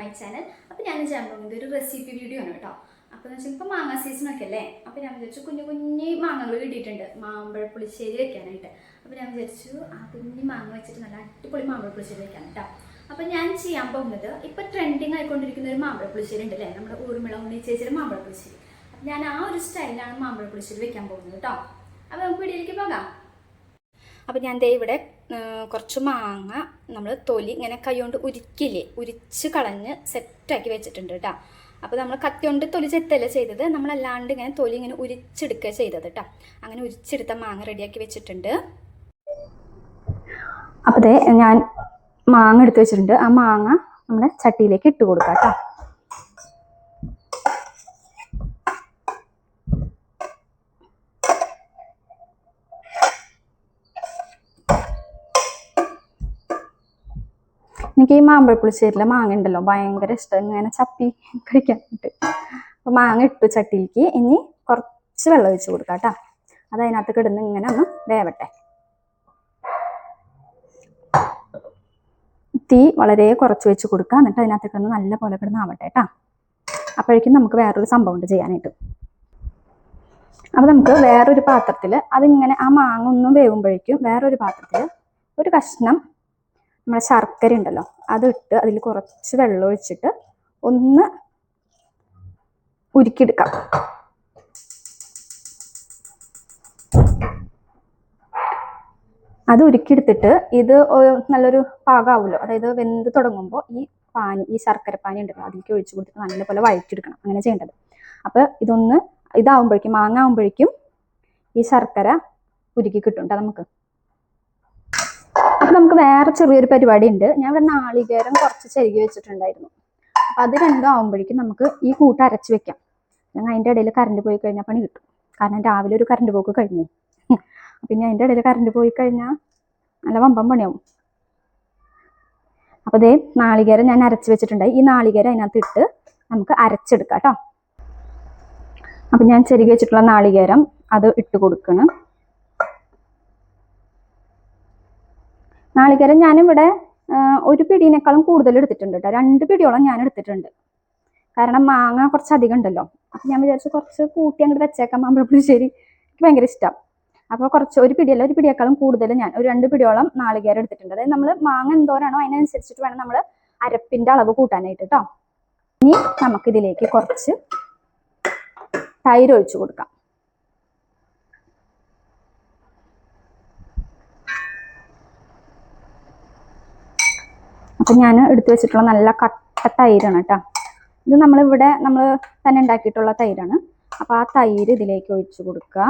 My channel അപ്പോൾ ഞാൻ പോകുന്നത് ഒരു റെസിപ്പി വീഡിയോ ആണ് കേട്ടോ. അപ്പോൾ എന്ന് വെച്ചാൽ ഇപ്പോൾ മാങ്ങ സീസണൊക്കെ അല്ലേ? അപ്പോൾ ഞാൻ വിചാരിച്ചു കുഞ്ഞു കുഞ്ഞി മാങ്ങകൾ കിട്ടിയിട്ടുണ്ട്. മാമ്പഴ പുളിശ്ശേരി വെക്കാനായിട്ട്. അപ്പോൾ ഞാൻ വിചാരിച്ചു ആ കുഞ്ഞി മാങ്ങ വെച്ചിട്ട് നല്ല അടിപൊളി മാമ്പഴ പുളിശ്ശേരി വെക്കാൻ കേട്ടോ. അപ്പോൾ ഞാൻ ചെയ്യാൻ പോകുന്നത് ഇപ്പോൾ ട്രെൻഡിങ് ആയിക്കൊണ്ടിരിക്കുന്ന ഒരു മാമ്പഴ പുളിശ്ശേരി ഉണ്ട് അല്ലേ? നമ്മുടെ ഊർമിള ഉണ്ണി ചേച്ചിയുടെ മാമ്പഴ പുളിശ്ശേരി. ഞാൻ ആ ഒരു സ്റ്റൈലാണ് മാമ്പഴ പുളിശ്ശേരി വെക്കാൻ പോകുന്നത് കേട്ടോ. അപ്പോൾ നമുക്ക് വീഡിയോയിലേക്ക് പോകാം. അപ്പോൾ ഞാൻ ദേ ഇവിടെ കുറച്ച് മാങ്ങ നമ്മൾ തൊലി ഇങ്ങനെ കൈകൊണ്ട് ഉരുക്കില്ലേ ഉരിച്ച് കളഞ്ഞ് സെറ്റാക്കി വെച്ചിട്ടുണ്ട് കേട്ടോ അപ്പോൾ നമ്മൾ കത്തി കൊണ്ട് തൊലി ചെത്തല്ല ചെയ്തത്? നമ്മളല്ലാണ്ട് ഇങ്ങനെ തൊലി ഇങ്ങനെ ഉരിച്ചെടുക്കുക ചെയ്തത് കേട്ടോ അങ്ങനെ ഉരിച്ചെടുത്ത മാങ്ങ റെഡിയാക്കി വെച്ചിട്ടുണ്ട്. അപ്പോൾ ഞാൻ മാങ്ങ എടുത്ത് വെച്ചിട്ടുണ്ട്. ആ മാങ്ങ നമ്മുടെ ചട്ടിയിലേക്ക് ഇട്ട് കൊടുക്കാം കേട്ടോ എനിക്ക് ഈ മാമ്പഴപ്പുളിശ്ശേരിയിലെ മാങ്ങ ഉണ്ടല്ലോ ഭയങ്കര ഇഷ്ടം. ഇങ്ങനെ ചപ്പി കഴിക്കാനായിട്ട്. അപ്പൊ മാങ്ങ ഇട്ടു ചട്ടിയിലേക്ക്. ഇനി കുറച്ച് വെള്ളം ഒഴിച്ച് കൊടുക്കാം കേട്ടോ. അത് അതിനകത്ത് കിടന്ന് ഇങ്ങനെ ഒന്ന് വേവട്ടെ. തീ വളരെ കുറച്ച് വെച്ച് കൊടുക്കുക എന്നിട്ട് അതിനകത്ത് കിടന്ന് നല്ല പോലെ കിടന്ന് ആവട്ടെ കേട്ടോ. അപ്പോഴേക്കും നമുക്ക് വേറൊരു സംഭവം ഉണ്ട് ചെയ്യാനായിട്ട്. അപ്പൊ നമുക്ക് വേറൊരു പാത്രത്തിൽ അതിങ്ങനെ ആ മാങ്ങ ഒന്നും വേവുമ്പോഴേക്കും വേറൊരു പാത്രത്തിൽ ഒരു കഷ്ണം നമ്മുടെ ശർക്കര ഉണ്ടല്ലോ അതിട്ട് അതിൽ കുറച്ച് വെള്ളം ഒഴിച്ചിട്ട് ഒന്ന് ഉരുക്കിയെടുക്കാം. അത് ഉരുക്കിയെടുത്തിട്ട് ഇത് നല്ലൊരു പാകമാവുമല്ലോ അതായത് വെന്ത് തുടങ്ങുമ്പോൾ ഈ പാനി ഈ ശർക്കര പാനി ഉണ്ടല്ലോ അതിലേക്ക് ഒഴിച്ചു കൊടുത്തിട്ട് നല്ലപോലെ വഴറ്റിയെടുക്കണം. അങ്ങനെ ചെയ്യേണ്ടത്. അപ്പോൾ ഇതൊന്ന് ഇതാവുമ്പോഴേക്കും മാങ്ങ ആവുമ്പോഴേക്കും ഈ ശർക്കര ഉരുക്കി കിട്ടും കേട്ടോ നമുക്ക്. അപ്പൊ നമുക്ക് വേറെ ചെറിയൊരു പരിപാടി ഉണ്ട് ഞാൻ ഇവിടെ നാളികേരം കുറച്ച് ചെരുകി വെച്ചിട്ടുണ്ടായിരുന്നു. അപ്പൊ അത് രണ്ടും നമുക്ക് ഈ കൂട്ട് അരച്ച് വെക്കാം. അല്ലെങ്കിൽ അതിന്റെ ഇടയിൽ കറണ്ട് പോയി കഴിഞ്ഞാൽ പണി കിട്ടും. കാരണം രാവിലെ ഒരു കറണ്ട് പോക്ക് കഴിഞ്ഞു. പിന്നെ അതിന്റെ ഇടയിൽ കറണ്ട് പോയി കഴിഞ്ഞാൽ നല്ല വമ്പം പണിയാവും. അപ്പൊ ദേ നാളികേരം ഞാൻ അരച്ച് വെച്ചിട്ടുണ്ടായി. ഈ നാളികേരം അതിനകത്ത് ഇട്ട് നമുക്ക് അരച്ചെടുക്കാം കേട്ടോ. അപ്പൊ ഞാൻ ചെരുകി വെച്ചിട്ടുള്ള നാളികേരം അത് ഇട്ട് കൊടുക്കണം. നാളികേരം ഞാനിവിടെ ഒരു പിടീനേക്കാളും കൂടുതൽ എടുത്തിട്ടുണ്ട് കേട്ടോ രണ്ട് പിടിയോളം ഞാൻ എടുത്തിട്ടുണ്ട്. കാരണം മാങ്ങ കുറച്ച് അധികം ഉണ്ടല്ലോ. അപ്പം ഞാൻ വിചാരിച്ചു കുറച്ച് കൂട്ടി അങ്ങോട്ട് വെച്ചേക്കാം. മാമ്പഴപ്പുളിശ്ശേരി എനിക്ക് ഭയങ്കര ഇഷ്ടം. അപ്പോൾ കുറച്ച് ഒരു പിടിയല്ല ഒരു പിടിയേക്കാളും കൂടുതൽ ഞാൻ ഒരു രണ്ട് പിടിയോളം നാളികേരം എടുത്തിട്ടുണ്ട്. അതായത് നമ്മൾ മാങ്ങ എന്തോരാണോ അതിനനുസരിച്ചിട്ട് വേണം നമ്മൾ അരപ്പിന്റെ അളവ് കൂട്ടാനായിട്ട് കേട്ടോ ഇനി നമുക്കിതിലേക്ക് കുറച്ച് തൈര് ഒഴിച്ചു കൊടുക്കാം. അപ്പം ഞാൻ എടുത്തു വെച്ചിട്ടുള്ള നല്ല കട്ട തൈരാണ് കേട്ടോ. ഇത് നമ്മളിവിടെ നമ്മൾ തന്നെ ഉണ്ടാക്കിയിട്ടുള്ള തൈരാണ്. അപ്പോൾ ആ തൈര് ഇതിലേക്ക് ഒഴിച്ചു കൊടുക്കുക.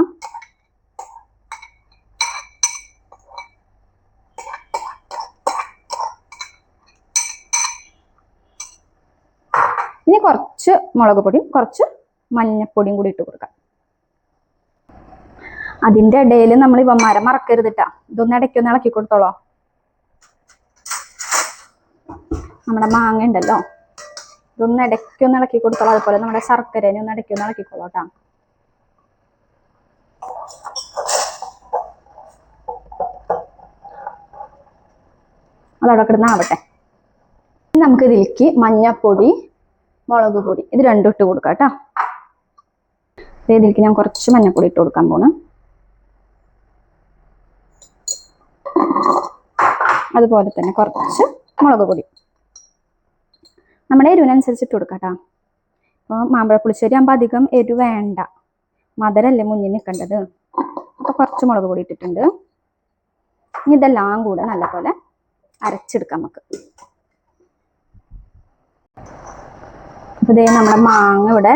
ഇനി കുറച്ച് മുളക് പൊടിയും കുറച്ച് മഞ്ഞപ്പൊടിയും കൂടി ഇട്ട് കൊടുക്കാം. അതിന്റെ ഇടയിൽ നമ്മൾ ഇവന്മാരെ മറക്കരുതിട്ടാ ഇതൊന്ന് ഇടയ്ക്കൊന്ന് ഇളക്കി കൊടുത്തോളോ. നമ്മുടെ മാങ്ങ ഉണ്ടല്ലോ. ഇതൊന്ന് ഇടയ്ക്കൊന്ന് ഇളക്കി കൊടുത്തോളാം. അതുപോലെ നമ്മുടെ ശർക്കരേനെ ഒന്ന് ഇടയ്ക്കൊന്ന് ഇളക്കിക്കോളൂ കേട്ടോ. അതവിടെ കിടന്ന് ആവട്ടെ. നമുക്ക് ഇതിലേക്ക് മഞ്ഞപ്പൊടി മുളക് പൊടി ഇത് രണ്ടും ഇട്ട് കൊടുക്കാം കേട്ടോ. ഇതിലേക്ക് ഞാൻ കുറച്ച് മഞ്ഞപ്പൊടി ഇട്ട് കൊടുക്കാൻ പോണ്. അതുപോലെ തന്നെ കുറച്ച് മുളക് പൊടി. നമ്മുടെ എരിവിനനുസരിച്ച് ഇട്ട് കൊടുക്കാം കേട്ടോ അപ്പോൾ മാമ്പഴ പുളിശ്ശേരി ആകുമ്പോൾ അധികം എരിവ് വേണ്ട. മധുരല്ലേ മുന്നിൽ നിൽക്കേണ്ടത്. അപ്പോൾ കുറച്ച് മുളക് പൊടി ഇട്ടിട്ടുണ്ട്. ഇനി ഇതെല്ലാം കൂടെ നല്ലപോലെ അരച്ചെടുക്കാം നമുക്ക്. അപ്പോൾ ഇതേ നമ്മുടെ മാങ്ങ ഇവിടെ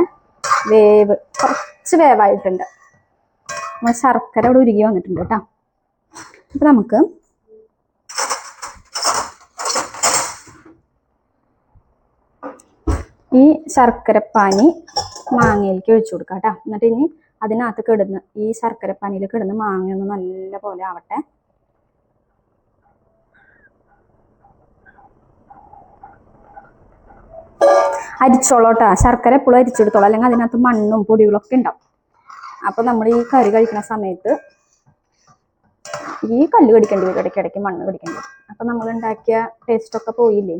വേവ് കുറച്ച് വേവായിട്ടുണ്ട്. നമ്മൾ ശർക്കര ഇവിടെ ഉരുകി വന്നിട്ടുണ്ട് കേട്ടോ. അപ്പോൾ നമുക്ക് ഈ ശർക്കരപ്പാനി മാങ്ങയിലേക്ക് ഒഴിച്ചു കൊടുക്കാം കേട്ടോ. എന്നിട്ട് ഇനി അതിനകത്ത് കിടന്ന് ഈ ശർക്കരപ്പാനിയിൽ കിടന്ന് മാങ്ങ ഒന്ന് നല്ല പോലെ ആവട്ടെ. അരിച്ചോളോട്ടാ ശർക്കര എപ്പോഴും അരിച്ചെടുത്തോളാം. അല്ലെങ്കിൽ അതിനകത്ത് മണ്ണും പൊടികളൊക്കെ ഉണ്ടാവും. അപ്പൊ നമ്മൾ ഈ കറി കഴിക്കുന്ന സമയത്ത് ഈ കല്ല് കടിക്കേണ്ടി വരും. ഇടയ്ക്കിടയ്ക്ക് മണ്ണ് കടിക്കേണ്ടി വരും. അപ്പൊ നമ്മൾ ഉണ്ടാക്കിയ ടേസ്റ്റ് ഒക്കെ പോയില്ലേ?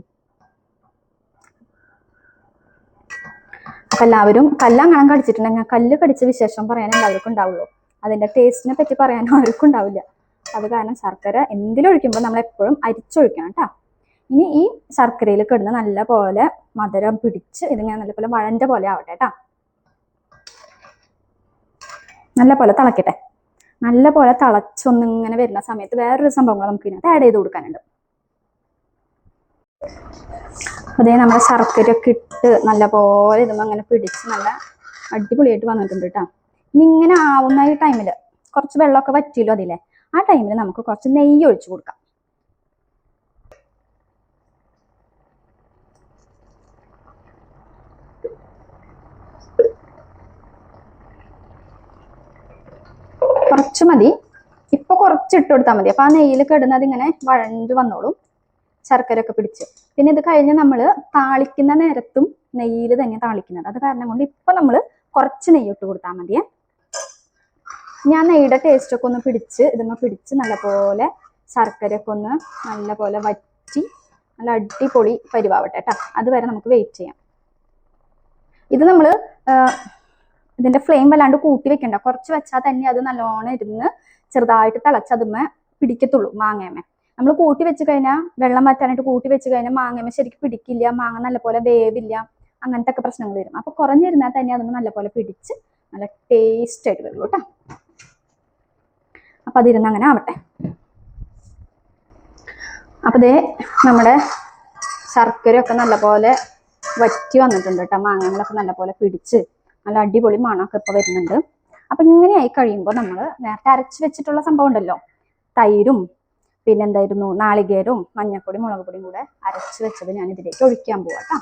അപ്പൊ എല്ലാവരും കല്ലങ്ങനെ കടിച്ചിട്ടുണ്ടെങ്കിൽ കല്ല് കടിച്ച വിശേഷം പറയാൻ എല്ലാവർക്കും ഉണ്ടാവുള്ളൂ. അതിന്റെ ടേസ്റ്റിനെ പറ്റി പറയാനും ആർക്കും ഉണ്ടാവില്ല. അത് കാരണം ശർക്കര എന്തിലൊഴിക്കുമ്പോൾ നമ്മൾ എപ്പോഴും അരിച്ചൊഴിക്കണം കേട്ടോ. ഇനി ഈ ശർക്കരയിൽ കിടന്ന് നല്ല പോലെ മധുരം പിടിച്ച് ഇതിങ്ങനെ നല്ല പോലെ പോലെ ആവട്ടെ കേട്ടോ. നല്ല പോലെ തിളക്കട്ടെ. നല്ല പോലെ തിളച്ചൊന്നിങ്ങനെ വരുന്ന സമയത്ത് വേറൊരു സംഭവങ്ങൾ നമുക്ക് ഇതിനകത്ത് ആഡ് ചെയ്ത് കൊടുക്കാനുണ്ട്. അതേ നമ്മുടെ ശർക്കരയൊക്കെ ഇട്ട് നല്ല പോലെ ഇതുമ്പോൾ അങ്ങനെ പിടിച്ച് നല്ല അടിപൊളിയായിട്ട് വന്നിട്ടുണ്ട് കേട്ടോ ഇനി ഇങ്ങനെ ആവുന്ന ഈ ടൈമിൽ കുറച്ച് വെള്ളമൊക്കെ വറ്റിയല്ലോ അതിലെ ആ ടൈമിൽ നമുക്ക് കുറച്ച് നെയ്യ് ഒഴിച്ചു കൊടുക്കാം. കുറച്ച് മതി. ഇപ്പൊ കുറച്ച് ഇട്ട് കൊടുത്താൽ മതി. അപ്പൊ ആ നെയ്യിൽ കിടന്നത് ഇങ്ങനെ വഴണ്ട് വന്നോളും. ശർക്കര ഒക്കെ പിടിച്ച്. പിന്നെ ഇത് കഴിഞ്ഞ് നമ്മൾ താളിക്കുന്ന നേരത്തും നെയ്യിൽ തന്നെ താളിക്കുന്നത്. അത് കാരണം കൊണ്ട് ഇപ്പൊ നമ്മൾ കുറച്ച് നെയ്യ് ഇട്ട് കൊടുത്താൽ മതിയേ. ഞാൻ നെയ്യുടെ ടേസ്റ്റ് ഒക്കെ ഒന്ന് പിടിച്ച് ഇതൊന്ന് പിടിച്ച് നല്ലപോലെ ശർക്കരയൊക്കെ ഒന്ന് നല്ലപോലെ വറ്റി നല്ല അടിപൊളി പരിവാവട്ടെ കേട്ടോ അതുവരെ നമുക്ക് വെയിറ്റ് ചെയ്യാം. ഇത് നമ്മൾ ഇതിന്റെ ഫ്ലെയിം വല്ലാണ്ട് കൂട്ടി വെക്കണ്ട. കുറച്ച് വെച്ചാൽ തന്നെ അത് നല്ലോണം ഇരുന്ന് ചെറുതായിട്ട് തിളച്ച് അതുമ്മേ പിടിക്കത്തുള്ളൂ മാങ്ങയമ്മ. നമ്മൾ കൂട്ടി വെച്ച് കഴിഞ്ഞാൽ വെള്ളം മാറ്റാനായിട്ട് കൂട്ടി വെച്ച് കഴിഞ്ഞാൽ മാങ്ങയമ്മ ശരിക്കും പിടിക്കില്ല മാങ്ങ നല്ലപോലെ വേവില്ല അങ്ങനത്തെ ഒക്കെ പ്രശ്നങ്ങൾ വരും. അപ്പൊ കുറഞ്ഞിരുന്നാൽ തന്നെ അതൊന്ന് നല്ലപോലെ പിടിച്ച് നല്ല ടേസ്റ്റ് ആയിട്ട് വരുള്ളൂ കേട്ടോ അപ്പൊ അതിരുന്ന് അങ്ങനെ ആവട്ടെ. അപ്പൊ ദേ നമ്മുടെ ശർക്കരയൊക്കെ നല്ലപോലെ വറ്റി വന്നിട്ടുണ്ട് കേട്ടോ മാങ്ങകളൊക്കെ നല്ലപോലെ പിടിച്ച് നല്ല അടിപൊളി മണമൊക്കെ ഇപ്പൊ വരുന്നുണ്ട്. അപ്പൊ ഇങ്ങനെയായി കഴിയുമ്പോൾ നമ്മൾ നേരത്തെ അരച്ച് വെച്ചിട്ടുള്ള സംഭവം ഉണ്ടല്ലോ. തൈരും പിന്നെ എന്തായിരുന്നു നാളികേരവും മഞ്ഞപ്പൊടി മുളക് പൊടിയും കൂടെ അരച്ച് വെച്ചത് ഞാൻ ഇതിലേക്ക് ഒഴിക്കാൻ പോവാട്ടോ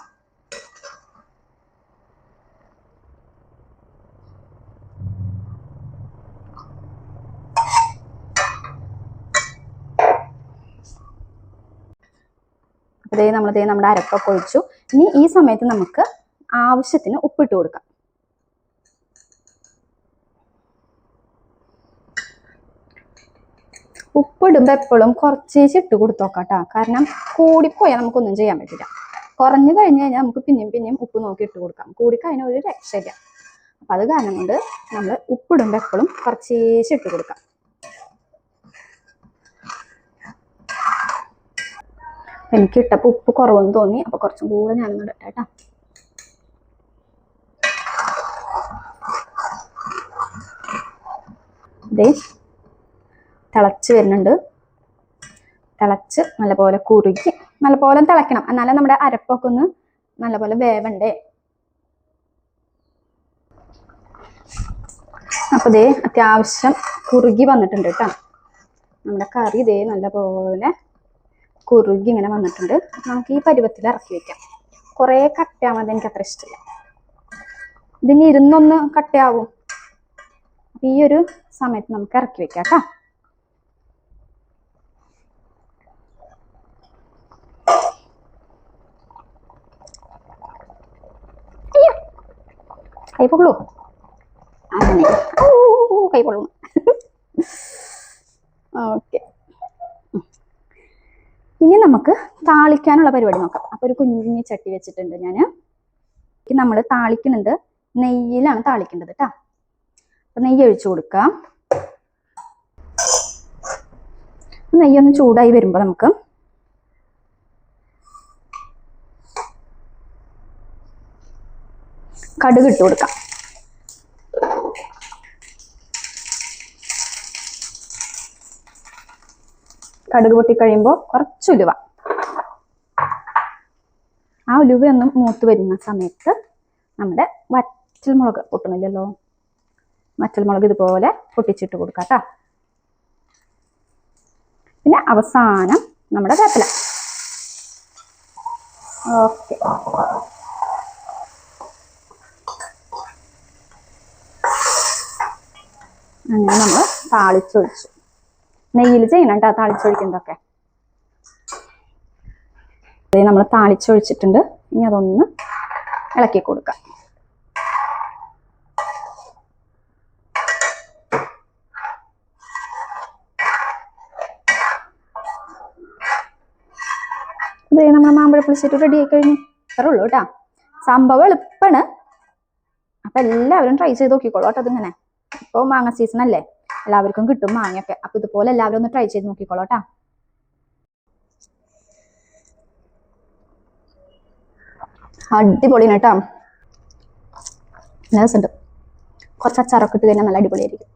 അതേ നമ്മളതേ നമ്മുടെ അരപ്പൊക്കെ ഒഴിച്ചു. ഇനി ഈ സമയത്ത് നമുക്ക് ആവശ്യത്തിന് ഉപ്പിട്ട് കൊടുക്കാം. ഉപ്പിടുമ്പോൾ എപ്പോഴും കുറച്ചേച്ച് ഇട്ട് കൊടുത്തോക്കാട്ടാ. കാരണം കൂടിപ്പോയാൽ നമുക്കൊന്നും ചെയ്യാൻ പറ്റില്ല. കുറഞ്ഞു കഴിഞ്ഞ് കഴിഞ്ഞാൽ നമുക്ക് പിന്നെയും പിന്നെയും ഉപ്പ് നോക്കി ഇട്ട് കൊടുക്കാം. കൂടിക്കഴിഞ്ഞാൽ ഒരു രക്ഷയില്ല. അപ്പം അത് കാരണം കൊണ്ട് നമ്മൾ ഉപ്പിടുമ്പോൾ എപ്പോഴും കുറച്ചേച്ച് ഇട്ട് കൊടുക്കാം. എനിക്ക് ഇട്ടപ്പോൾ ഉപ്പ് കുറവെന്ന് തോന്നി. അപ്പോൾ കുറച്ചും കൂടെ ഞാനൊന്ന് ഇടട്ടെ കേട്ടോ. ഇതേ തിളച്ച് വരുന്നുണ്ട്. തിളച്ച് നല്ലപോലെ കുറുകി നല്ലപോലെ തിളയ്ക്കണം. എന്നാലേ നമ്മുടെ അരപ്പൊക്കെ ഒന്ന് നല്ലപോലെ വേവണ്ടേ. അപ്പോൾ ഇതേ അത്യാവശ്യം കുറുകി വന്നിട്ടുണ്ട് കേട്ടോ. നമ്മുടെ കറി ഇതേ നല്ലപോലെ കുറുകി ഇങ്ങനെ വന്നിട്ടുണ്ട്. നമുക്ക് ഈ പരുവത്തിൽ ഇറക്കി വെക്കാം. കുറേ കട്ടയാവുന്നത് എനിക്ക് അത്ര ഇഷ്ടമില്ല ഇതിന് ഇരുന്നൊന്ന് കട്ടയാവും. ഈ ഒരു സമയത്ത് നമുക്ക് ഇറക്കി വെക്കാം കേട്ടോ. കൈ പൊള്ളൂ അങ്ങനെ കൈ ഓക്കെ. ഇനി നമുക്ക് താളിക്കാനുള്ള പരിപാടി നോക്കാം. അപ്പൊ ഒരു കുഞ്ഞു ചട്ടി വെച്ചിട്ടുണ്ട് ഞാൻ നമ്മൾ താളിക്കുന്നുണ്ട് നെയ്യിലാണ് താളിക്കേണ്ടത് കേട്ടോ അപ്പൊ നെയ്യ് ഒഴിച്ചു കൊടുക്കാം. നെയ്യൊന്ന് ചൂടായി വരുമ്പോൾ നമുക്ക് കടുക് ഇട്ട് കൊടുക്കാം കടുക് പൊട്ടിക്കഴിയുമ്പോൾ കുറച്ച് ഉലുവ. ആ ഉലുവയൊന്നും മൂത്ത് വരുന്ന സമയത്ത് നമ്മുടെ വറ്റൽ മുളക് പൊട്ടണില്ലല്ലോ. വറ്റൽ മുളക് ഇതുപോലെ പൊട്ടിച്ചിട്ട് കൊടുക്കാം കേട്ടോ പിന്നെ അവസാനം നമ്മുടെ വേപ്പില. ഓക്കെ. അങ്ങനെ നമ്മൾ താളിച്ചൊഴിച്ചു. നെയ്യിൽ ചെയ്യണം കേട്ടോ താളിച്ചൊഴിക്കുന്നതൊക്കെ. ഇത് നമ്മൾ താളിച്ചൊഴിച്ചിട്ടുണ്ട്. ഇനി അതൊന്ന് ഇളക്കി കൊടുക്കാം. ഇത് നമ്മുടെ മാമ്പഴ റെഡി ആയി കഴിഞ്ഞു. അത്രേ ഉള്ളൂ കേട്ടോ സംഭവം എളുപ്പമാണ് അപ്പൊ എല്ലാവരും ട്രൈ ചെയ്ത് നോക്കിക്കോളൂ കേട്ടോ അതിങ്ങനെ. ഇപ്പോൾ മാങ്ങ സീസൺ അല്ലേ? എല്ലാവർക്കും കിട്ടും മാങ്ങയൊക്കെ. അപ്പൊ ഇതുപോലെ എല്ലാവരും ഒന്ന് ട്രൈ ചെയ്ത് നോക്കിക്കോളോട്ടാ അടിപൊളിയാണ് കേട്ടോ നല്ല രസമുണ്ട്. കുറച്ച് അച്ചാറൊക്കെ ഇട്ട് കഴിഞ്ഞാൽ നല്ല അടിപൊളിയായിരിക്കും.